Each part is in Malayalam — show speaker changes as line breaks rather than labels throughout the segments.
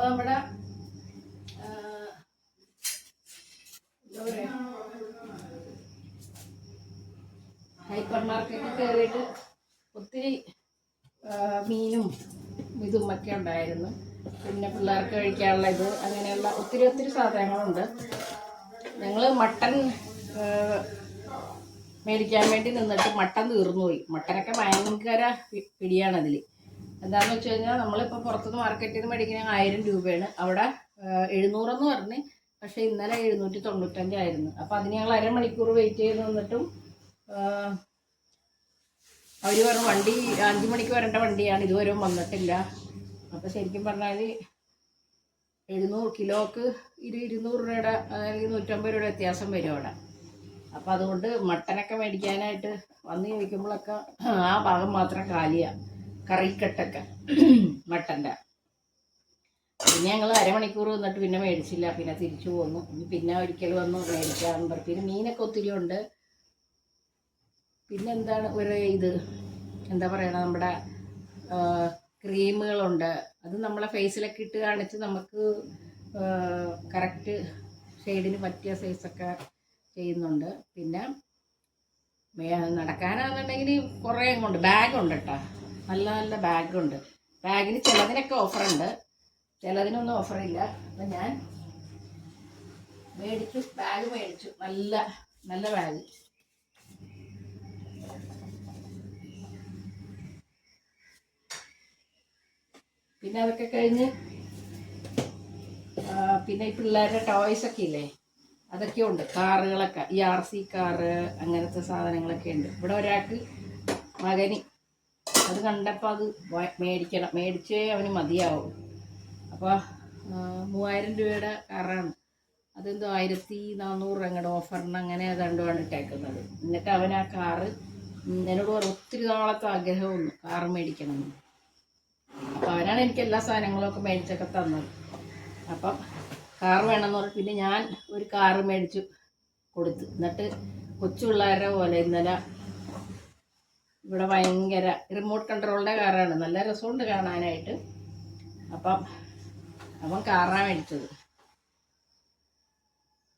അപ്പൊ നമ്മുടെ ഹൈപ്പർ മാർക്കറ്റിൽ കയറിയിട്ട് ഒത്തിരി മീനും ഇതും ഒക്കെ ഉണ്ടായിരുന്നു. പിന്നെ പിള്ളേർക്ക് കഴിക്കാനുള്ള ഇത് അങ്ങനെയുള്ള ഒത്തിരി ഒത്തിരി സാധനങ്ങളുണ്ട്. ഞങ്ങൾ മട്ടൻ മേടിക്കാൻ വേണ്ടി നിന്നിട്ട് മട്ടൻ തീർന്നുപോയി. മട്ടനൊക്കെ ഭയങ്കര പിടിയാണതിൽ എന്താണെന്ന് വെച്ച് കഴിഞ്ഞാൽ നമ്മളിപ്പോൾ പുറത്തുനിന്ന് മാർക്കറ്റിൽ നിന്ന് മേടിക്കുന്ന ആയിരം രൂപയാണ്. അവിടെ എഴുന്നൂറെന്ന് പറഞ്ഞ് പക്ഷേ ഇന്നലെ എഴുന്നൂറ്റി തൊണ്ണൂറ്റഞ്ചായിരുന്നു അപ്പോൾ അതിന് ഞങ്ങൾ അരമണിക്കൂർ വെയിറ്റ് ചെയ്ത് നിന്നിട്ടും അവർ പറഞ്ഞു വണ്ടി അഞ്ച് മണിക്ക് വരേണ്ട വണ്ടിയാണ്. ഇതുവരെ വന്നിട്ടില്ല. അപ്പോൾ ശരിക്കും പറഞ്ഞാൽ എഴുന്നൂറ് കിലോക്ക് ഇരു ഇരുന്നൂറ് രൂപയുടെ അല്ലെങ്കിൽ നൂറ്റമ്പത് രൂപയുടെ വ്യത്യാസം വരും അവിടെ. അപ്പോൾ അതുകൊണ്ട് മട്ടനൊക്കെ മേടിക്കാനായിട്ട് വന്ന് ചോദിക്കുമ്പോഴൊക്കെ ആ ഭാഗം മാത്രം കാലിയാണ് കറിക്കട്ടൊക്കെ മട്ടന്റെ പിന്നെ ഞങ്ങൾ അരമണിക്കൂർ വന്നിട്ട് പിന്നെ മേടിച്ചില്ല. പിന്നെ തിരിച്ചു പോന്നു. പിന്നെ ഒരിക്കൽ വന്നു മേടിക്കാൻ പിന്നെ മീനൊക്കെ ഒത്തിരി ഉണ്ട്. പിന്നെ എന്താണ് ഒരു ഇത്? എന്താ പറയണ? നമ്മുടെ ക്രീമുകളുണ്ട്. അത് നമ്മളെ ഫേസിലൊക്കെ ഇട്ട് കാണിച്ച് നമുക്ക് കറക്റ്റ് ഷെയ്ഡിന് പറ്റിയ സൈസൊക്കെ ചെയ്യുന്നുണ്ട്. പിന്നെ നടക്കാനാണെന്നുണ്ടെങ്കിൽ കുറേ കൊണ്ട് ബാഗുണ്ട് കേട്ടോ നല്ല നല്ല ബാഗുണ്ട്. ബാഗിന് ചിലതിനൊക്കെ ഓഫറുണ്ട് ചിലതിനൊന്നും ഓഫറില്ല അപ്പം ഞാൻ മേടിച്ചു ബാഗ് മേടിച്ചു. നല്ല നല്ല ബാഗ് പിന്നെ അതൊക്കെ കഴിഞ്ഞ് പിന്നെ ഈ പിള്ളേരുടെ ടോയ്സ് ഒക്കെ ഇല്ലേ? അതൊക്കെ ഉണ്ട്. കാറുകളൊക്കെ. ഈ ആർ സി കാറ് അങ്ങനത്തെ സാധനങ്ങളൊക്കെ ഉണ്ട്. ഇവിടെ ഒരാൾക്ക് മകന് അത് കണ്ടപ്പോൾ അത് മേടിക്കണം. മേടിച്ചേ അവന് മതിയാവും. അപ്പോൾ മൂവായിരം രൂപയുടെ കാറാണ്. അതെന്തോ ആയിരത്തി നാനൂറ് അങ്ങോട്ട് ഓഫറിന് അങ്ങനെ ഏതാണ്ടുമാണ് ഇട്ടേക്കുന്നത്. എന്നിട്ട് അവൻ ആ കാറ് എന്നോട് പറഞ്ഞു ഒത്തിരി നാളത്തെ ആഗ്രഹമൊന്നും കാറ് മേടിക്കണമെന്ന്. അപ്പോൾ അവനാണ് എനിക്ക് എല്ലാ സാധനങ്ങളും ഒക്കെ മേടിച്ചൊക്കെ തന്നത്. അപ്പം കാറ് വേണമെന്ന് പറഞ്ഞു. പിന്നെ ഞാൻ ഒരു കാറ് മേടിച്ചു കൊടുത്തു. എന്നിട്ട് കൊച്ചു പിള്ളേരുടെ പോലെ ഇന്നലെ ഇവിടെ ഭയങ്കര റിമോട്ട് കൺട്രോളിന്റെ കാറാണ് നല്ല രസമുണ്ട് കാണാനായിട്ട്. അപ്പം അവൻ കാറാണ് മേടിച്ചത്.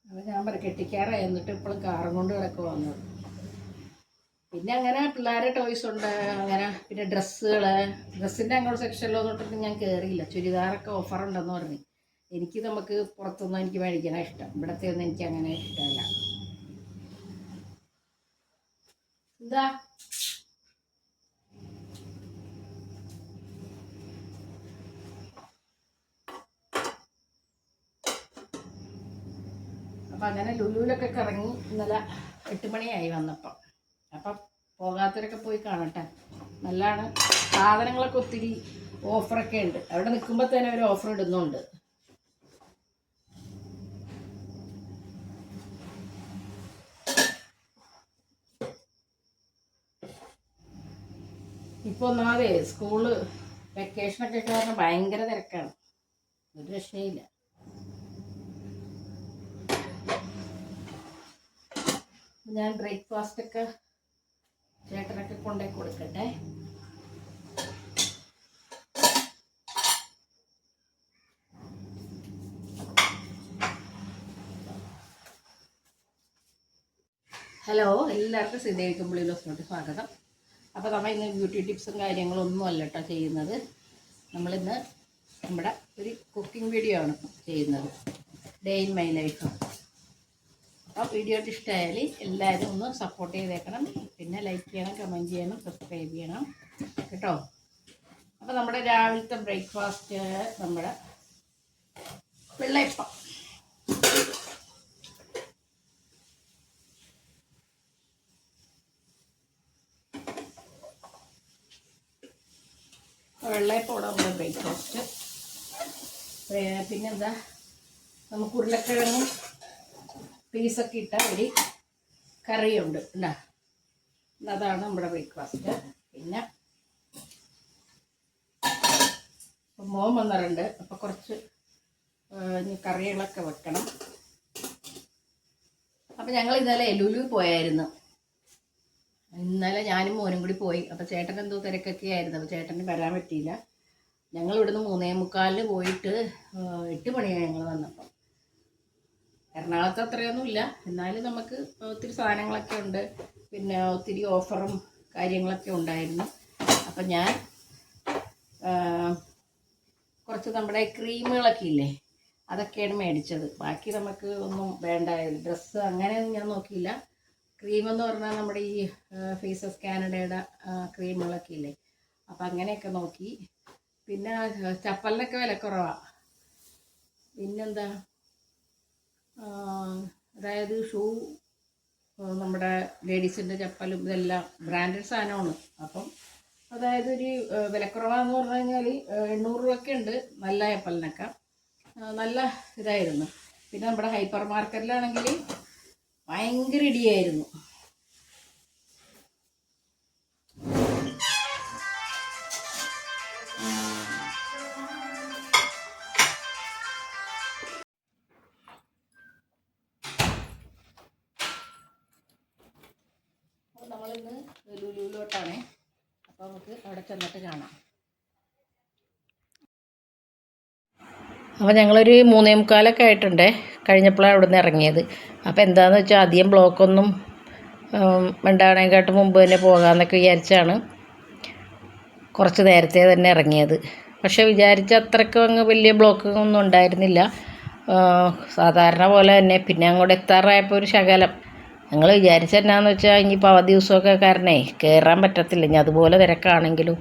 അപ്പം ഞാൻ പറ കെട്ടിക്കാറായി. എന്നിട്ട് ഇപ്പോഴും കാറും കൊണ്ട് കിടക്കുക വന്നത്. പിന്നെ അങ്ങനെ പിള്ളേരെ ടോയ്സ് ഉണ്ട്. അങ്ങനെ പിന്നെ ഡ്രസ്സുകൾ ഡ്രസ്സിന്റെ അങ്ങോട്ട് സെക്ഷനിലൊന്നിട്ട് ഞാൻ കയറിയില്ല ചുരിദാറൊക്കെ ഓഫർ ഉണ്ടെന്ന് പറഞ്ഞു. എനിക്ക് നമുക്ക് പുറത്തുനിന്ന് എനിക്ക് മേടിക്കണ ഇഷ്ടം. ഇവിടത്തെ ഒന്നും എനിക്ക് അങ്ങനെ ഇഷ്ടമല്ല. എന്താ? അപ്പം അങ്ങനെ ലുലുവിലൊക്കെ കറങ്ങി ഇന്നലെ എട്ട് മണിയായി വന്നപ്പം. അപ്പം പോകാത്തവരൊക്കെ പോയി കാണട്ടെ. നല്ലതാണ് സാധനങ്ങളൊക്കെ ഒത്തിരി ഓഫറൊക്കെ ഉണ്ട്. അവിടെ നിൽക്കുമ്പോൾ തന്നെ ഒരു ഓഫർ ഇടുന്നുണ്ട്. ഇപ്പോൾ ഒന്നാമതേ സ്കൂൾ വെക്കേഷനൊക്കെ കാരണം ഭയങ്കര തിരക്കാണ്. ഒരു രക്ഷയില്ല. ഞാൻ ബ്രേക്ക്ഫാസ്റ്റ് ഒക്കെ ചേട്ടനൊക്കെ കൊണ്ടേ കൊടുക്കട്ടെ. ഹലോ എല്ലാവർക്കും ശ്രീദേവിക്കും പുള്ളിലോസിനോട്ട് സ്വാഗതം. അപ്പോൾ നമ്മൾ ഇന്ന് ബ്യൂട്ടി ടിപ്സും കാര്യങ്ങളും ഒന്നും അല്ല കേട്ടോ ചെയ്യുന്നത്. നമ്മളിന്ന് നമ്മുടെ ഒരു കുക്കിംഗ് വീഡിയോ ആണ് ചെയ്യുന്നത്. ഡേ ഇൻ മൈ ലൈഫ് അപ്പോൾ വീഡിയോ ഇഷ്ടമായാൽ എല്ലാവരും ഒന്ന് സപ്പോർട്ട് ചെയ്തേക്കണം. പിന്നെ ലൈക്ക് ചെയ്യണം കമന്റ് ചെയ്യണം സബ്സ്ക്രൈബ് ചെയ്യണം. കേട്ടോ? അപ്പോൾ നമ്മുടെ രാവിലത്തെ ബ്രേക്ക്ഫാസ്റ്റ് നമ്മുടെ വെള്ളയപ്പം. വെള്ളയപ്പോടെ നമ്മുടെ ബ്രേക്ക്ഫാസ്റ്റ് പിന്നെന്താ? നമുക്ക് ഉരുളക്കിഴങ്ങും പീസൊക്കെ ഇട്ട ഒരു കറിയുണ്ട്. ഉണ്ടാ അതാണ് നമ്മുടെ ബ്രേക്ക്ഫാസ്റ്റ് പിന്നെ മോൻ വന്നിട്ടുണ്ട്. അപ്പോൾ കുറച്ച് കറികളൊക്കെ വെക്കണം. അപ്പം ഞങ്ങൾ ഇന്നലെ ലുലു പോയായിരുന്നു. ഇന്നലെ ഞാനും മോനും കൂടി പോയി. അപ്പോൾ ചേട്ടൻ എന്തോ തിരക്കൊക്കെ ആയിരുന്നു. അപ്പോൾ ചേട്ടന് വരാൻ പറ്റിയില്ല. ഞങ്ങൾ ഇവിടുന്ന് മൂന്നേ മുക്കാലിന് പോയിട്ട് എട്ട് മണിയായി ഞങ്ങൾ വന്നപ്പോൾ എറണാകുളത്ത് അത്രയൊന്നുമില്ല. എന്നാലും നമുക്ക് ഒത്തിരി സാധനങ്ങളൊക്കെ ഉണ്ട്. പിന്നെ ഒത്തിരി ഓഫറും കാര്യങ്ങളൊക്കെ ഉണ്ടായിരുന്നു. അപ്പം ഞാൻ കുറച്ച് നമ്മുടെ ക്രീമുകളൊക്കെ ഇല്ലേ അതൊക്കെയാണ് മേടിച്ചത്. ബാക്കി നമുക്ക് ഒന്നും വേണ്ട. ഡ്രസ്സ് അങ്ങനെയൊന്നും ഞാൻ നോക്കിയില്ല. ക്രീമെന്ന് പറഞ്ഞാൽ നമ്മുടെ ഈ ഫേസസ് കാനഡയുടെ ക്രീമുകളൊക്കെ ഇല്ലേ അപ്പം അങ്ങനെയൊക്കെ നോക്കി. പിന്നെ ചപ്പലിനൊക്കെ വില കുറവാണ് പിന്നെന്താ? അതായത് ഷൂ നമ്മുടെ ലേഡീസിന്റെ ചപ്പലും ഇതെല്ലാം ബ്രാൻഡഡ് സാധനമാണ്. അപ്പം അതായത് ഒരു വിലക്കുറവാന്ന് പറഞ്ഞു കഴിഞ്ഞാൽ എണ്ണൂറ് രൂപയൊക്കെ ഉണ്ട് നല്ല ചപ്പലിനൊക്കെ നല്ല ഇതായിരുന്നു. പിന്നെ നമ്മുടെ ഹൈപ്പർ മാർക്കറ്റിലാണെങ്കിൽ ഭയങ്കര ഇടിയായിരുന്നു. നമുക്ക് അവിടെ ചെന്നിട്ട് കാണാം. അപ്പോൾ ഞങ്ങളൊരു മൂന്നേ മുക്കാലൊക്കെ ആയിട്ടുണ്ടേ. കഴിഞ്ഞപ്പോഴാണ് അവിടെ നിന്ന് ഇറങ്ങിയത്. അപ്പോൾ എന്താണെന്ന് വെച്ചാൽ ആദ്യം ബ്ലോക്കൊന്നും ഉണ്ടാകണേക്കാട്ട് മുമ്പ് തന്നെ പോകാമെന്നൊക്കെ വിചാരിച്ചാണ് കുറച്ച് നേരത്തെ തന്നെ ഇറങ്ങിയത്. പക്ഷേ വിചാരിച്ച അത്രയ്ക്കും അങ്ങ് വലിയ ബ്ലോക്കൊന്നും ഉണ്ടായിരുന്നില്ല. സാധാരണ പോലെ തന്നെ പിന്നെ അങ്ങോട്ട് എത്താറായപ്പോൾ ഒരു ശകലം ഞങ്ങൾ വിചാരിച്ച എന്നാന്ന് വെച്ചാൽ ഇനിയിപ്പോൾ അവധി ദിവസമൊക്കെ കാരണേ കയറാൻ പറ്റത്തില്ല. ഇനി അതുപോലെ തിരക്കാണെങ്കിലും.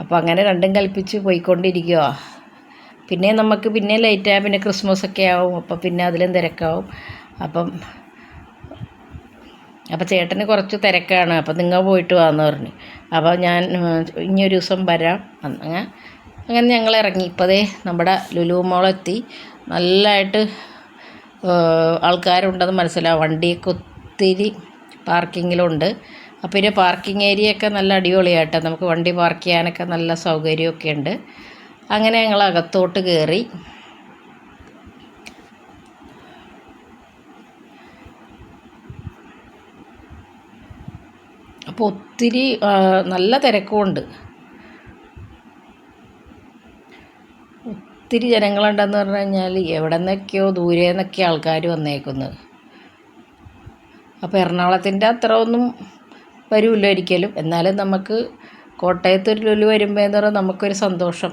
അപ്പോൾ അങ്ങനെ രണ്ടും കൽപ്പിച്ച് പോയിക്കൊണ്ടിരിക്കുക പിന്നെ നമുക്ക് പിന്നെ ലേറ്റായ പിന്നെ ക്രിസ്മസ് ഒക്കെ ആവും. അപ്പോൾ പിന്നെ അതിലും തിരക്കാവും. അപ്പം അപ്പോൾ ചേട്ടന് കുറച്ച് തിരക്കാണ്. അപ്പോൾ നിങ്ങൾ പോയിട്ട് വാന്ന് പറഞ്ഞു. അപ്പോൾ ഞാൻ ഇനിയൊരു ദിവസം വരാം. അങ്ങനെ അങ്ങനെ ഞങ്ങൾ ഇറങ്ങി. ഇപ്പോഴേ നമ്മുടെ ലുലു മോളെത്തി നല്ലതായിട്ട് ആൾക്കാരുണ്ടെന്ന് മനസ്സിലാവും. വണ്ടിയൊക്കെ ഒത്തിരി പാർക്കിങ്ങിലുണ്ട്. അപ്പോൾ പിന്നെ പാർക്കിംഗ് ഏരിയ ഒക്കെ നല്ല അടിപൊളിയായിട്ട് നമുക്ക് വണ്ടി പാർക്ക് ചെയ്യാനൊക്കെ നല്ല സൗകര്യമൊക്കെ ഉണ്ട്. അങ്ങനെ ഞങ്ങൾ അകത്തോട്ട് കയറി അപ്പോൾ ഒത്തിരി നല്ല തിരക്കുമുണ്ട്. ഒത്തിരി ജനങ്ങളുണ്ടെന്ന് പറഞ്ഞു കഴിഞ്ഞാൽ എവിടെ നിന്നൊക്കെയോ ദൂരെ നിന്നൊക്കെ ആൾക്കാർ വന്നേക്കുന്നത് അപ്പോൾ എറണാകുളത്തിന്റെ അത്ര ഒന്നും വരുമല്ലോ ഒരിക്കലും. എന്നാലും നമുക്ക് കോട്ടയത്ത് ഒരു ലുലു വരുമ്പോൾ എന്ന് പറഞ്ഞാൽ നമുക്കൊരു സന്തോഷം.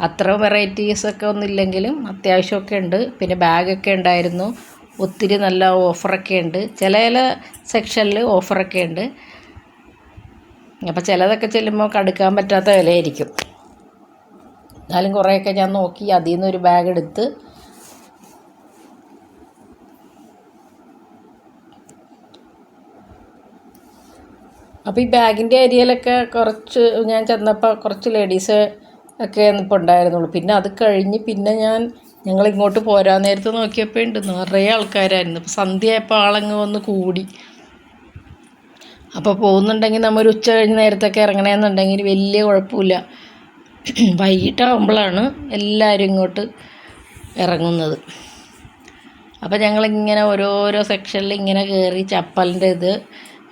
അത്ര വെറൈറ്റീസൊക്കെ ഒന്നുമില്ലെങ്കിലും അത്യാവശ്യമൊക്കെ ഉണ്ട്. പിന്നെ ബാഗൊക്കെ ഉണ്ടായിരുന്നു. ഒത്തിരി നല്ല ഓഫറൊക്കെ ഉണ്ട്. ചില ചില സെക്ഷനിൽ ഓഫറൊക്കെ ഉണ്ട്. അപ്പോൾ ചിലതൊക്കെ ചെല്ലുമ്പോൾ കടുക്കാൻ പറ്റാത്ത വിലയായിരിക്കും. എന്നാലും കുറേയൊക്കെ ഞാൻ നോക്കി അതിൽ നിന്നൊരു ബാഗ് എടുത്ത്. അപ്പോൾ ഈ ബാഗിന്റെ ഏരിയയിലൊക്കെ കുറച്ച് ഞാൻ ചെന്നപ്പോൾ കുറച്ച് ലേഡീസ് ഒക്കെ ഇപ്പോൾ ഉണ്ടായിരുന്നുള്ളൂ. പിന്നെ അത് കഴിഞ്ഞ് പിന്നെ ഞാൻ ഞങ്ങൾ ഇങ്ങോട്ട് പോരാൻ നേരത്ത് നോക്കിയപ്പോൾ ഉണ്ട് നിറയെ ആൾക്കാരായിരുന്നു. ഇപ്പോൾ സന്ധ്യയായപ്പോൾ ആളങ്ങ് വന്ന് കൂടി. അപ്പോൾ പോകുന്നുണ്ടെങ്കിൽ നമ്മൾ ഒരു ഉച്ച കഴിഞ്ഞ് നേരത്തൊക്കെ ഇറങ്ങണമെന്നുണ്ടെങ്കിൽ വലിയ കുഴപ്പമില്ല. വൈകിട്ടാകുമ്പോഴാണ് എല്ലാവരും ഇങ്ങോട്ട് ഇറങ്ങുന്നത്. അപ്പോൾ ഞങ്ങളിങ്ങനെ ഓരോരോ സെക്ഷനിൽ ഇങ്ങനെ കയറി ചപ്പലിന്റെ ഇത്.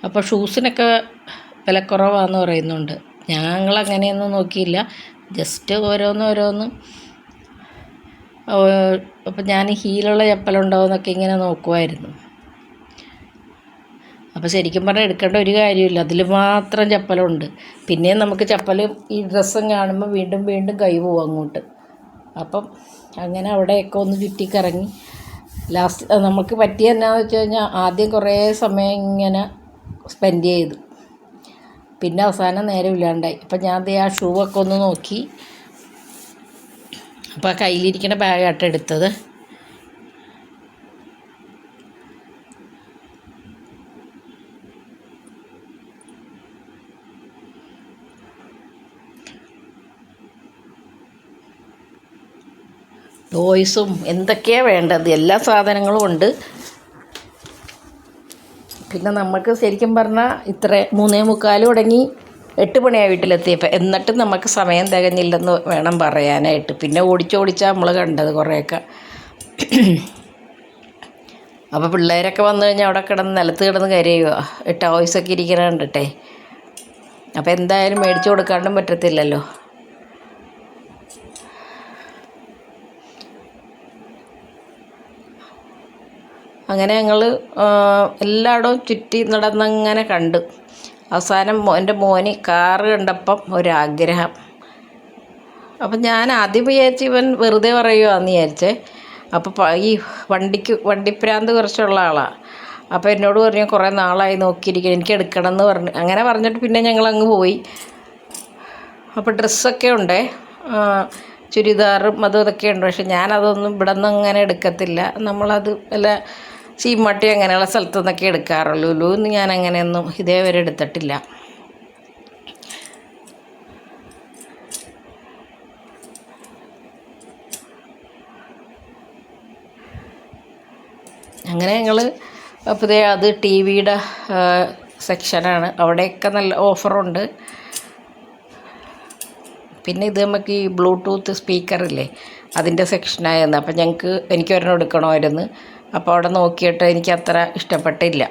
അപ്പോൾ ഷൂസിനൊക്കെ വിലക്കുറവാണെന്ന് പറയുന്നുണ്ട്. ഞങ്ങൾ അങ്ങനെയൊന്നും നോക്കിയില്ല. ജസ്റ്റ് ഓരോന്ന് ഓരോന്ന്. അപ്പോൾ ഞാൻ ഹീലുള്ള ചപ്പലുണ്ടോയെന്നൊക്കെ ഇങ്ങനെ നോക്കുമായിരുന്നു അപ്പോൾ ശരിക്കും പറഞ്ഞാൽ എടുക്കേണ്ട ഒരു കാര്യമില്ല. അതിൽ മാത്രം ചപ്പലുണ്ട്. പിന്നെ നമുക്ക് ചപ്പൽ ഈ ഡ്രസ്സും കാണുമ്പോൾ വീണ്ടും വീണ്ടും കൈ പോകും അങ്ങോട്ട്. അപ്പം അങ്ങനെ അവിടെയൊക്കെ ഒന്ന് ചുറ്റിക്കറങ്ങി. ലാസ്റ്റ് നമുക്ക് പറ്റിയ എന്നാന്ന് വെച്ച് കഴിഞ്ഞാൽ ആദ്യം കുറേ സമയം ഇങ്ങനെ സ്പെൻഡ് ചെയ്തു. പിന്നെ അവസാനം നേരെ ഇല്ലാണ്ടായി. അപ്പം ഞാൻ ആ ഷൂ ഒക്കെ ഒന്ന് നോക്കി. അപ്പോൾ ആ കയ്യിലിരിക്കുന്ന ബാഗായിട്ട് എടുത്തത്. ടോയ്സും എന്തൊക്കെയാണ് വേണ്ടത്? എല്ലാ സാധനങ്ങളും ഉണ്ട്. പിന്നെ നമുക്ക് ശരിക്കും പറഞ്ഞാൽ ഇത്ര മൂന്നേ മുക്കാൽ തുടങ്ങി എട്ട് മണിയായി വീട്ടിലെത്തിയപ്പോൾ എന്നിട്ടും നമുക്ക് സമയം തികഞ്ഞില്ലെന്ന് വേണം പറയാനായിട്ട്. പിന്നെ ഓടിച്ചോടിച്ചാൽ നമ്മൾ കണ്ടത് കുറേയൊക്കെ. അപ്പോൾ പിള്ളേരൊക്കെ വന്നു കഴിഞ്ഞാൽ അവിടെ കിടന്ന് നിലത്ത് കിടന്ന് കരയുക ടോയ്സൊക്കെ ഇരിക്കണ കണ്ടിട്ടേ. അപ്പോൾ എന്തായാലും മേടിച്ചു കൊടുക്കാണ്ടും പറ്റത്തില്ലല്ലോ. അങ്ങനെ ഞങ്ങൾ എല്ലായിടവും ചുറ്റി നടന്നങ്ങനെ കണ്ട്. അവസാനം എന്റെ മോന് കാറ് കണ്ടപ്പം ഒരാഗ്രഹം. അപ്പം ഞാൻ ആദ്യം വിചാരിച്ച് ഇവൻ വെറുതെ പറയുവാന്ന് വിചാരിച്ചേ. അപ്പോൾ ഈ വണ്ടിക്ക് വണ്ടിപ്രാന്ത് കുറച്ചുള്ള ആളാണ് അപ്പോൾ എന്നോട് പറഞ്ഞു കുറേ നാളായി നോക്കിയിരിക്കണം എനിക്ക് എടുക്കണം എന്ന് പറഞ്ഞു. അങ്ങനെ പറഞ്ഞിട്ട് പിന്നെ ഞങ്ങൾ അങ്ങ് പോയി. അപ്പോൾ ഡ്രസ്സൊക്കെ ഉണ്ടേ ചുരിദാറും അതും ഇതൊക്കെ ഉണ്ട്. പക്ഷെ ഞാനതൊന്നും ഇവിടെ നിന്ന് അങ്ങനെ എടുക്കത്തില്ല. നമ്മളത് വല്ല ചീമാട്ടി അങ്ങനെയുള്ള സ്ഥലത്തു നിന്നൊക്കെ എടുക്കാറുള്ളൂ. ലുന്ന് ഞാൻ അങ്ങനെയൊന്നും ഇതേവരെ എടുത്തിട്ടില്ല. അങ്ങനെ ഞങ്ങൾ ദേ അത് ടി വിയുടെ സെക്ഷനാണ്. അവിടെയൊക്കെ നല്ല ഓഫറുണ്ട്. പിന്നെ ഇത് നമുക്ക് ഈ ബ്ലൂടൂത്ത് സ്പീക്കറില്ലേ അതിന്റെ സെക്ഷനായിരുന്നു. അപ്പം ഞങ്ങൾക്ക് എനിക്ക് ഒരെണ്ണം എടുക്കണമായിരുന്നു. അപ്പോൾ അവിടെ നോക്കിയിട്ട് എനിക്ക് അത്ര ഇഷ്ടപ്പെട്ടില്ല.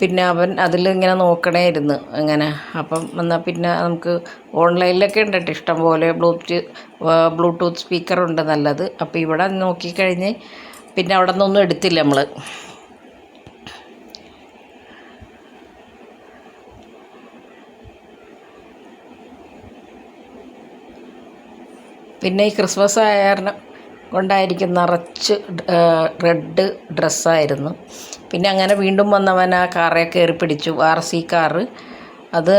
പിന്നെ അവൻ അതിൽ ഇങ്ങനെ നോക്കണേ ഇരുന്നു അങ്ങനെ. അപ്പം എന്നാൽ പിന്നെ നമുക്ക് ഓൺലൈനിലൊക്കെ ഉണ്ട് കേട്ടോ ഇഷ്ടം പോലെ ബ്ലൂടൂത്ത് ബ്ലൂടൂത്ത് സ്പീക്കറുണ്ട് നല്ലത്. അപ്പോൾ ഇവിടെ നോക്കിക്കഴിഞ്ഞ് പിന്നെ അവിടെ നിന്നൊന്നും എടുത്തില്ല നമ്മൾ പിന്നെ ഈ ക്രിസ്മസ് ആയ കൊണ്ടായിരിക്കും നിറച്ച് റെഡ് ഡ്രസ്സായിരുന്നു. പിന്നെ അങ്ങനെ വീണ്ടും വന്നവൻ ആ കാറെ കയറി പിടിച്ചു ആർ സി കാറ്. അത്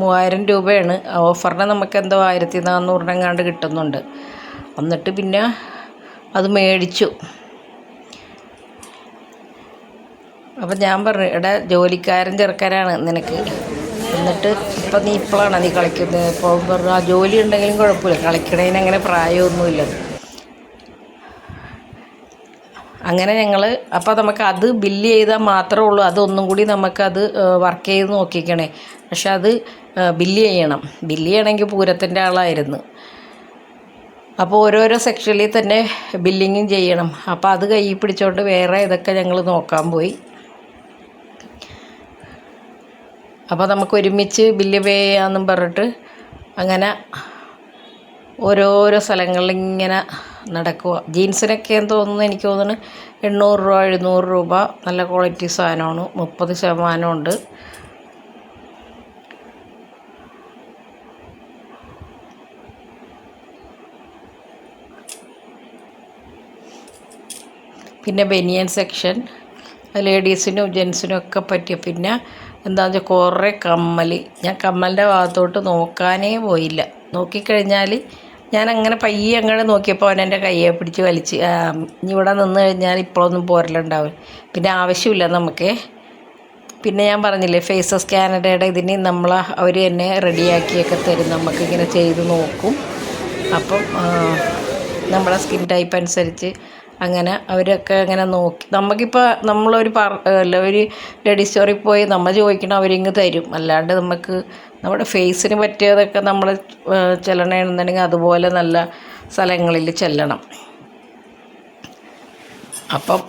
മൂവായിരം രൂപയാണ്. ഓഫറിന് നമുക്ക് എന്തോ ആയിരത്തി നാന്നൂറിനെങ്ങാണ്ട് കിട്ടുന്നുണ്ട്. എന്നിട്ട് പിന്നെ അത് മേടിച്ചു. അപ്പം ഞാൻ പറഞ്ഞു എടാ ജോലിക്കാരൻ ചെറുക്കനാണ് നിനക്ക്. എന്നിട്ട് ഇപ്പം നീ ഇപ്പോഴാണ് നീ കളിക്കുന്നത് ഇപ്പോൾ പറഞ്ഞു ആ ജോലി ഉണ്ടെങ്കിലും കുഴപ്പമില്ല. കളിക്കണതിന് അങ്ങനെ പ്രായമൊന്നുമില്ല. അങ്ങനെ ഞങ്ങൾ അപ്പോൾ നമുക്ക് അത് ബില്ല് ചെയ്താൽ മാത്രമേ ഉള്ളൂ. അതൊന്നും കൂടി നമുക്കത് വർക്ക് ചെയ്ത് നോക്കിക്കണേ. പക്ഷെ അത് ബില്ല് ചെയ്യണം. ബില്ല് ചെയ്യണമെങ്കിൽ പൂരത്തിന്റെ ആളായിരുന്നു. അപ്പോൾ ഓരോരോ സെക്ഷനിൽ തന്നെ ബില്ലിങ്ങും ചെയ്യണം. അപ്പോൾ അത് കൈ പിടിച്ചോണ്ട് വേറെ ഇതൊക്കെ ഞങ്ങൾ നോക്കാൻ പോയി. അപ്പോൾ നമുക്ക് ഒരുമിച്ച് ബില്ല് പേ ചെയ്യാമെന്നും പറഞ്ഞിട്ട് അങ്ങനെ ഓരോരോ സ്ഥലങ്ങളിൽ ഇങ്ങനെ നടക്കുക ജീൻസിനൊക്കെ എന്ന് തോന്നുന്നു എനിക്ക് തോന്നുന്നു എണ്ണൂറ് രൂപ എഴുന്നൂറ് രൂപ നല്ല ക്വാളിറ്റി സാധനമാണ്. മുപ്പത് ശതമാനമുണ്ട് പിന്നെ ബനിയൻ സെക്ഷൻ ലേഡീസിനും ജെൻസിനും ഒക്കെ പറ്റിയ പിന്നെ എന്താണെന്ന് വെച്ചാൽ കുറേ കമ്മൽ ഞാൻ കമ്മലിന്റെ ഭാഗത്തോട്ട് നോക്കാനേ പോയില്ല. നോക്കിക്കഴിഞ്ഞാൽ ഞാൻ അങ്ങനെ പയ്യെ അങ്ങോട്ട് നോക്കിയപ്പോൾ അവൻ എന്റെ കയ്യെ പിടിച്ച് വലിച്ച് ഇനി ഇവിടെ നിന്ന് കഴിഞ്ഞാൽ ഇപ്പോഴൊന്നും പോരലുണ്ടാവും പിന്നെ ആവശ്യമില്ല നമുക്ക്. പിന്നെ ഞാൻ പറഞ്ഞില്ലേ ഫേസസ് കാനഡയുടെ ഇതിന് നമ്മൾ അവർ തന്നെ റെഡിയാക്കിയൊക്കെ തരും. നമുക്കിങ്ങനെ ചെയ്ത് നോക്കും. അപ്പം നമ്മളെ സ്കിൻ ടൈപ്പ് അനുസരിച്ച് അങ്ങനെ അവരൊക്കെ അങ്ങനെ നോക്കി. നമുക്കിപ്പോൾ നമ്മളൊരു പറ അല്ല ഒരു ലേഡി സ്റ്റോറിൽ പോയി നമ്മൾ ചോദിക്കണം അവരിങ്ങ് തരും. അല്ലാണ്ട് നമുക്ക് നമ്മുടെ ഫേസിന് പറ്റിയതൊക്കെ നമ്മൾ ചെല്ലണമെന്നുണ്ടെങ്കിൽ അതുപോലെ നല്ല സ്ഥലങ്ങളിൽ ചെല്ലണം. അപ്പം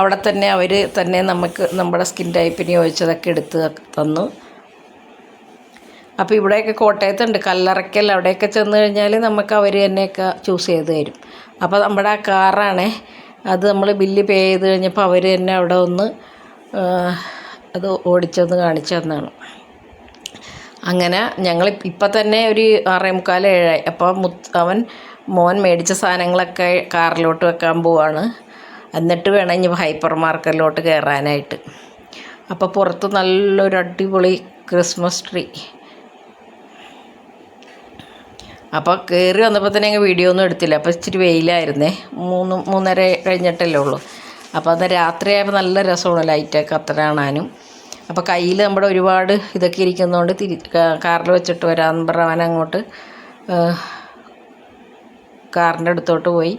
അവിടെ തന്നെ അവർ തന്നെ നമുക്ക് നമ്മുടെ സ്കിൻ ടൈപ്പിന് ചോദിച്ചതൊക്കെ എടുത്ത് തന്നു. അപ്പോൾ ഇവിടെയൊക്കെ കോട്ടയത്തുണ്ട്. കല്ലറയ്ക്കൽ അവിടെയൊക്കെ ചെന്ന് കഴിഞ്ഞാൽ നമുക്ക് അവർ തന്നെയൊക്കെ ചൂസ് ചെയ്ത് തരും. അപ്പോൾ നമ്മുടെ ആ കാറാണേ. അത് നമ്മൾ ബില്ല് പേ ചെയ്ത് കഴിഞ്ഞപ്പോൾ അവർ തന്നെ അവിടെ ഒന്ന് അത് ഓടിച്ചൊന്ന് കാണിച്ചു തന്നാണ്. അങ്ങനെ ഞങ്ങൾ ഇപ്പം തന്നെ ഒരു ആറേ മുക്കാൽ ഏഴായി. അപ്പോൾ മുത്ത് അവൻ മോൻ മേടിച്ച സാധനങ്ങളൊക്കെ കാറിലോട്ട് വെക്കാൻ പോവാണ്. എന്നിട്ട് വേണം ഇനി ഹൈപ്പർ മാർക്കറ്റിലോട്ട് കയറാനായിട്ട് അപ്പോൾ പുറത്ത് നല്ലൊരു അടിപൊളി ക്രിസ്മസ് ട്രീ അപ്പോൾ കയറി വന്നപ്പോൾ തന്നെ ഞങ്ങൾ വീഡിയോ ഒന്നും എടുത്തില്ല. അപ്പോൾ ഇച്ചിരി വെയിലായിരുന്നേ. മൂന്ന് മൂന്നര കഴിഞ്ഞിട്ടല്ലേ ഉള്ളൂ. അപ്പോൾ അത് രാത്രിയായപ്പോൾ നല്ല രസമാണ് ലൈറ്റൊക്കെ അത്ര കാണാനും. അപ്പോൾ കയ്യിൽ നമ്മുടെ ഒരുപാട് ഇതൊക്കെ ഇരിക്കുന്നതുകൊണ്ട് തിരി കാറിൽ വെച്ചിട്ട് വരാൻ പറഞ്ഞവൻ അങ്ങോട്ട് കാറിന്റെ അടുത്തോട്ട് പോയി.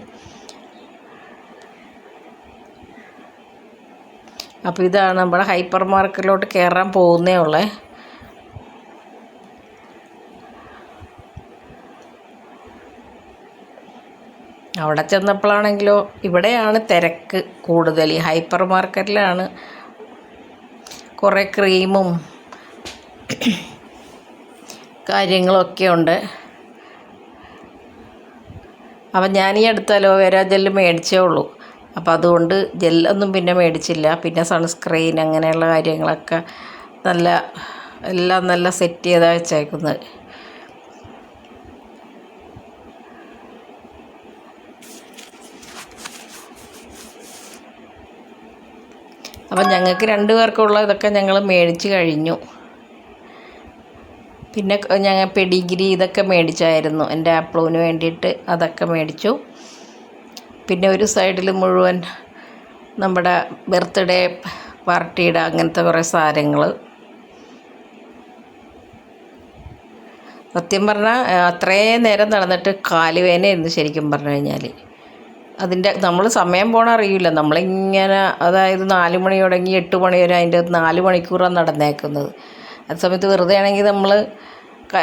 അപ്പോൾ ഇതാണ് നമ്മുടെ ഹൈപ്പർ മാർക്കറ്റിലോട്ട് കയറാൻ പോകുന്നേ ഉള്ളേ. അവിടെ ചെന്നപ്പോഴാണെങ്കിലോ ഇവിടെയാണ് തിരക്ക് കൂടുതൽ. ഹൈപ്പർ മാർക്കറ്റിലാണ് കുറേ ക്രീമും കാര്യങ്ങളൊക്കെ ഉണ്ട്. അപ്പം ഞാൻ ഈ അടുത്ത് അലോവേര ജെല്ല് മേടിച്ചേ ഉള്ളൂ. അപ്പോൾ അതുകൊണ്ട് ജെല്ലൊന്നും പിന്നെ മേടിച്ചില്ല. പിന്നെ സൺസ്ക്രീൻ അങ്ങനെയുള്ള കാര്യങ്ങളൊക്കെ നല്ല എല്ലാം നല്ല സെറ്റ് ചെയ്താണ് വെച്ചേക്കുന്നത്. അപ്പം ഞങ്ങൾക്ക് രണ്ട് പേർക്കുള്ള ഇതൊക്കെ ഞങ്ങൾ മേടിച്ച് കഴിഞ്ഞു. പിന്നെ ഞങ്ങൾ പെഡിഗ്രി ഇതൊക്കെ മേടിച്ചായിരുന്നു. എന്റെ ആപ്പിളിന് വേണ്ടിയിട്ട് അതൊക്കെ മേടിച്ചു. പിന്നെ ഒരു സൈഡിൽ മുഴുവൻ നമ്മുടെ ബർത്ത്ഡേ പാർട്ടിയുടെ അങ്ങനത്തെ കുറേ സാധനങ്ങൾ സത്യം പറഞ്ഞാൽ അത്രയും നേരം നടന്നിട്ട് കാലുവേദനയായിരുന്നു ശരിക്കും പറഞ്ഞു കഴിഞ്ഞാൽ അതിന്റെ നമ്മൾ സമയം പോണ അറിയില്ല. നമ്മളിങ്ങനെ അതായത് നാല് മണി തുടങ്ങി എട്ട് മണി വരെ അതിന്റെ നാല് മണിക്കൂറാണ് നടന്നേക്കുന്നത്. ആ സമയത്ത് വെറുതെ ആണെങ്കിൽ നമ്മൾ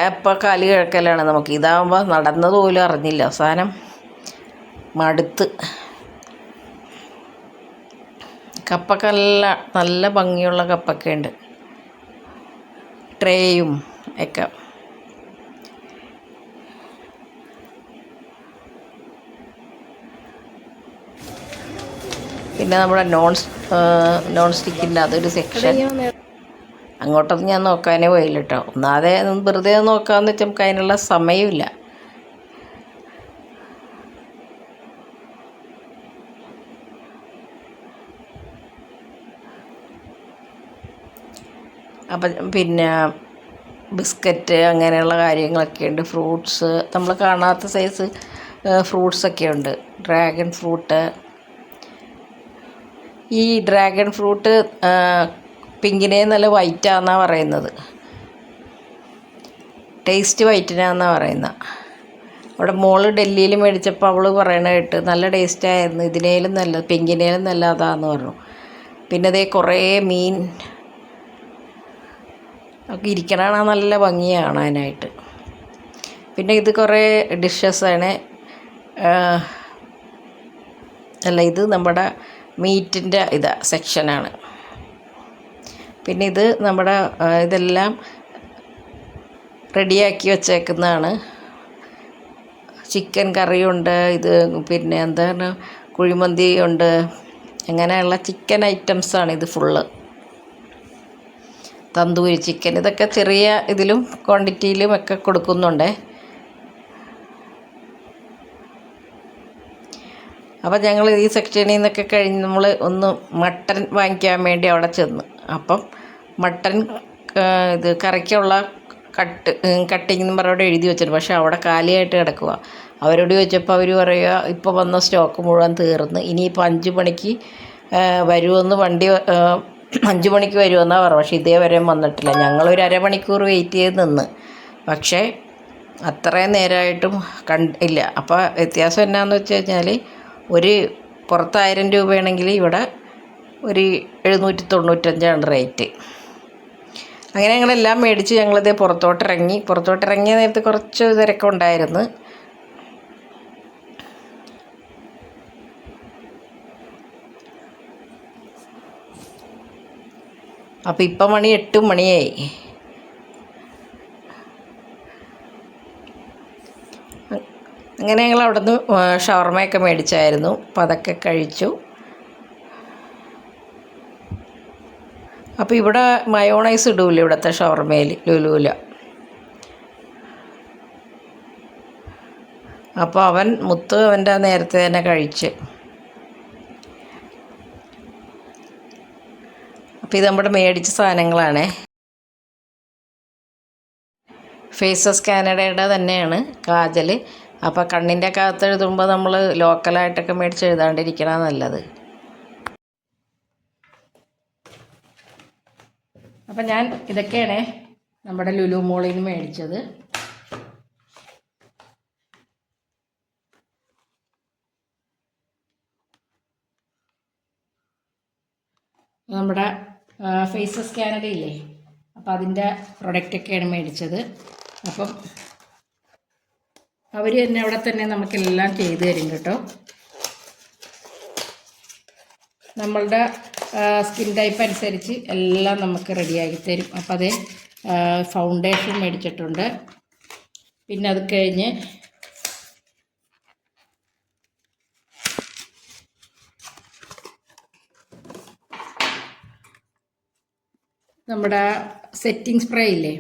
അപ്പം കാൽ കിഴക്കലാണ് നമുക്ക്. ഇതാകുമ്പോൾ നടന്നത് പോലും അറിഞ്ഞില്ല. അവസാനം മടുത്ത്. കപ്പക്കല്ല നല്ല ഭംഗിയുള്ള കപ്പൊക്കെ ഉണ്ട്. ട്രേയും ഒക്കെ. പിന്നെ നമ്മുടെ നോൺ നോൺ സ്റ്റിക്കിന്റെ അതൊരു സെക്ഷൻ അങ്ങോട്ടൊന്നും ഞാൻ നോക്കാനേ പോയില്ല കേട്ടോ ഒന്നാതെ വെറുതെ നോക്കാമെന്ന് വെച്ചാൽ നമുക്ക് അതിനുള്ള സമയമില്ല. അപ്പം പിന്നെ ബിസ്ക്കറ്റ് അങ്ങനെയുള്ള കാര്യങ്ങളൊക്കെ ഉണ്ട് ഫ്രൂട്ട്സ് നമ്മൾ കാണാത്ത സൈസ് ഫ്രൂട്ട്സൊക്കെ ഉണ്ട് ഡ്രാഗൺ ഫ്രൂട്ട് ഈ ഡ്രാഗൺ ഫ്രൂട്ട് പിങ്കിനെ നല്ല വൈറ്റാന്നാണ് പറയുന്നത്. ടേസ്റ്റ് വൈറ്റിനാന്നാണ് പറയുന്നത് അവിടെ മോൾ ഡൽഹിയിൽ മേടിച്ചപ്പോൾ അവൾ പറയണ കേട്ട് നല്ല ടേസ്റ്റായിരുന്നു ഇതിനേലും നല്ല പിങ്കിനേലും നല്ല അതാന്ന് പറഞ്ഞു. പിന്നെ അതേ കുറേ മീൻ. ഒക്കെ ഇരിക്കണ നല്ല ഭംഗിയാണ് കാണാനായിട്ട്. പിന്നെ ഇത് കുറേ ആണ്. അല്ല ഇത് നമ്മുടെ മീറ്റിന്റെ ഇതാ സെക്ഷനാണ്. പിന്നെ ഇത് നമ്മുടെ ഇതെല്ലാം റെഡിയാക്കി വച്ചേക്കുന്നതാണ്. ചിക്കൻ കറിയുണ്ട് ഇത് പിന്നെ എന്താണ് കുഴിമന്തി ഉണ്ട്. അങ്ങനെയുള്ള ചിക്കൻ ഐറ്റംസാണ് ഇത് ഫുള്ള്. തന്തൂരി ചിക്കൻ ഇതൊക്കെ ചെറിയ ഇതിലും ക്വാണ്ടിറ്റിയിലും ഒക്കെ കൊടുക്കുന്നുണ്ട്. അപ്പോൾ ഞങ്ങൾ ഈ സെക്ഷനിൽ നിന്നൊക്കെ കഴിഞ്ഞ് നമ്മൾ ഒന്ന് മട്ടൻ വാങ്ങിക്കാൻ വേണ്ടി അവിടെ ചെന്ന്. അപ്പം മട്ടൻ ഇത് കറിക്കുള്ള കട്ട് കട്ടിങ് എന്ന് പറഞ്ഞവിടെ എഴുതി വെച്ചിട്ടുണ്ട്. പക്ഷേ അവിടെ കാലിയായിട്ട് കിടക്കുക അവരോട് ചോദിച്ചപ്പോൾ അവർ പറയുക ഇപ്പോൾ വന്ന സ്റ്റോക്ക് മുഴുവൻ തീർന്ന്. ഇനിയിപ്പോൾ അഞ്ച് മണിക്ക് വരുമെന്ന് വണ്ടി അഞ്ച് മണിക്ക് വരുമെന്നാണ് പറഞ്ഞത്. പക്ഷേ ഇതേ ഇതേവരെ വന്നിട്ടില്ല. ഞങ്ങളൊരു അരമണിക്കൂർ വെയിറ്റ് ചെയ്ത് നിന്ന്. പക്ഷേ അത്രയും നേരമായിട്ടും ഇല്ല. അപ്പോൾ വ്യത്യാസം എന്നാന്ന് വെച്ച് കഴിഞ്ഞാൽ ഒരു പുറത്തായിരം രൂപയാണെങ്കിൽ ഇവിടെ ഒരു എഴുന്നൂറ്റി തൊണ്ണൂറ്റഞ്ചാണ് റേറ്റ്. അങ്ങനെ ഞങ്ങളെല്ലാം മേടിച്ച് ഞങ്ങളിതേ പുറത്തോട്ടിറങ്ങി. പുറത്തോട്ടിറങ്ങിയ നേരത്ത് കുറച്ച് തിരക്കുണ്ടായിരുന്നു അപ്പം ഇപ്പം മണി എട്ട് മണിയായി അങ്ങനെ ഞങ്ങൾ അവിടെ നിന്ന് ഷവർമയൊക്കെ മേടിച്ചായിരുന്നു. അപ്പോൾ അതൊക്കെ കഴിച്ചു. അപ്പോൾ ഇവിടെ മയോണൈസ് ഇടൂല ഇവിടുത്തെ ഷവർമയിൽ ലുലൂല. അപ്പോൾ അവൻ മുത്ത് അവന്റെ നേരത്തെ തന്നെ കഴിച്ച്. അപ്പോൾ ഇത് നമ്മുടെ മേടിച്ച സാധനങ്ങളാണേ. ഫേസസ് കാനഡയുടെ തന്നെയാണ് കാജൽ അപ്പോൾ കണ്ണിന്റെ അകത്ത് എഴുതുമ്പോൾ നമ്മൾ ലോക്കലായിട്ടൊക്കെ മേടിച്ച് എഴുതാണ്ടിരിക്കണ നല്ലത്. അപ്പം ഞാൻ ഇതൊക്കെയാണ് നമ്മുടെ ലുലു മോളിൽ നിന്ന് മേടിച്ചത്. നമ്മുടെ ഫേസ് സ്കാനർ ഇല്ലേ? അപ്പോൾ അതിന്റെ പ്രൊഡക്റ്റൊക്കെയാണ് മേടിച്ചത്. അപ്പം അവർ തന്നെ അവിടെ തന്നെ നമുക്കെല്ലാം ചെയ്തു തരും കേട്ടോ. നമ്മളുടെ സ്കിൻ ടൈപ്പ് അനുസരിച്ച് എല്ലാം നമുക്ക് റെഡിയാക്കി തരും. അപ്പോൾ അതേ ഫൗണ്ടേഷൻ മേടിച്ചിട്ടുണ്ട്. പിന്നെ അത് കഴിഞ്ഞ് നമ്മുടെ സെറ്റിംഗ് സ്പ്രേ ഇല്ലേ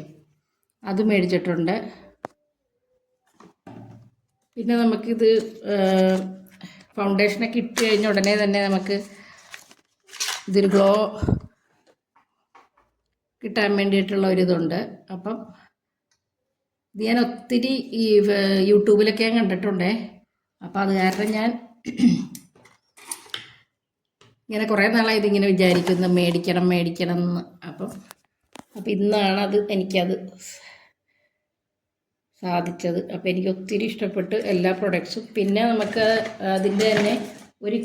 അത് മേടിച്ചിട്ടുണ്ട്. പിന്നെ നമുക്കിത് ഫൗണ്ടേഷനൊക്കെ ഇട്ട് കഴിഞ്ഞ ഉടനെ തന്നെ നമുക്ക് ഇതൊരു ഗ്ലോ കിട്ടാൻ വേണ്ടിയിട്ടുള്ള ഒരിതുണ്ട് അപ്പം ഇത് ഞാൻ ഒത്തിരി ഈ യൂട്യൂബിലൊക്കെ ഞാൻ കണ്ടിട്ടുണ്ടേ. അപ്പം അത് കാരണം ഞാൻ ഇങ്ങനെ കുറേ നാളായി ഇതിങ്ങനെ വിചാരിക്കുന്നു മേടിക്കണം മേടിക്കണം എന്ന്. അപ്പം അപ്പം ഇന്നാണ് അത് എനിക്കത് സാധിച്ചത്. അപ്പോൾ എനിക്ക് ഒത്തിരി ഇഷ്ടപ്പെട്ട് എല്ലാ പ്രൊഡക്ട്സും പിന്നെ നമുക്ക് അതിന്റെ തന്നെ ഒരു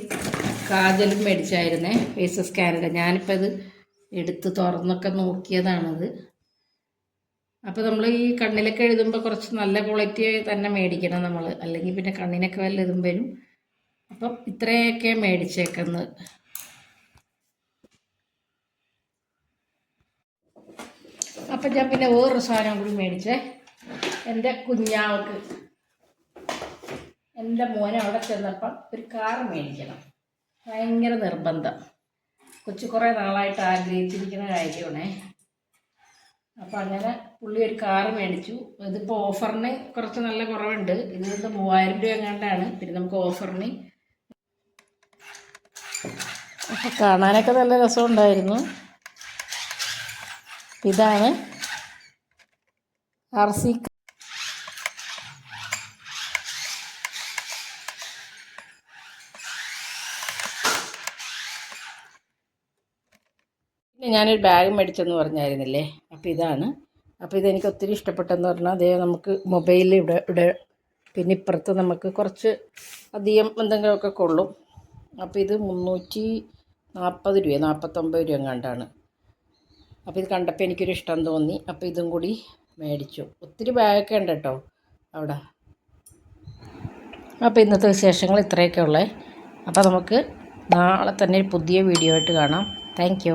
കാജലും മേടിച്ചായിരുന്നേ ഫേസ് സ്കാനിന്റെ ഞാനിപ്പോൾ അത് എടുത്ത് തുറന്നൊക്കെ നോക്കിയതാണത്. അപ്പോൾ നമ്മൾ ഈ കണ്ണിലൊക്കെ എഴുതുമ്പോൾ കുറച്ച് നല്ല ക്വാളിറ്റി തന്നെ മേടിക്കണം നമ്മൾ അല്ലെങ്കിൽ പിന്നെ കണ്ണിനൊക്കെ വല്ല വരും. അപ്പം ഇത്രയൊക്കെ മേടിച്ചേക്കുന്നത്. അപ്പം ഞാൻ പിന്നെ വേറൊരു സാധനം കൂടി മേടിച്ചേ. എന്റെ കുഞ്ഞാവക്ക്. എന്റെ മോനെ അവിടെ ചെന്നപ്പം ഒരു കാർ മേടിക്കണം. ഭയങ്കര നിർബന്ധം. കൊച്ചു കുറേ നാളായിട്ട് ആഗ്രഹിച്ചിരിക്കുന്ന കാര്യമാണേ. അപ്പം അങ്ങനെ പുള്ളി ഒരു കാർ മേടിച്ചു. ഇതിപ്പോൾ ഓഫറിന് കുറച്ച് നല്ല കുറവുണ്ട്. ഇത് ഇത് മൂവായിരം രൂപ എങ്ങാണ്ടാണ്. പിന്നെ നമുക്ക് ഓഫറിന് അപ്പം കാണാനൊക്കെ നല്ല രസമുണ്ടായിരുന്നു. ഇതാണ് ആർ പിന്നെ ഞാനൊരു ബാഗ് മേടിച്ചെന്ന് പറഞ്ഞായിരുന്നില്ലേ? അപ്പോൾ ഇതാണ്. അപ്പോൾ ഇതെനിക്ക് ഒത്തിരി ഇഷ്ടപ്പെട്ടെന്ന് പറഞ്ഞാൽ അതേ നമുക്ക് മൊബൈലിൽ ഇവിടെ ഇവിടെ പിന്നെ ഇപ്പുറത്ത് നമുക്ക് കുറച്ച് അധികം എന്തെങ്കിലുമൊക്കെ കൊള്ളും. അപ്പോൾ ഇത് മുന്നൂറ്റി നാൽപ്പത് രൂപ നാൽപ്പത്തൊമ്പത് രൂപ എങ്ങാണ്ടാണ്. അപ്പോൾ ഇത് കണ്ടപ്പോൾ എനിക്കൊരു ഇഷ്ടം തോന്നി. അപ്പോൾ ഇതും കൂടി മേടിച്ചു. ഒത്തിരി ബാഗൊക്കെ ഉണ്ട് കേട്ടോ അവിടെ. അപ്പോൾ ഇന്നത്തെ വിശേഷങ്ങൾ ഇത്രയൊക്കെ ഉള്ളേ. അപ്പോൾ നമുക്ക് നാളെ തന്നെ പുതിയ വീഡിയോ ആയിട്ട് കാണാം. താങ്ക്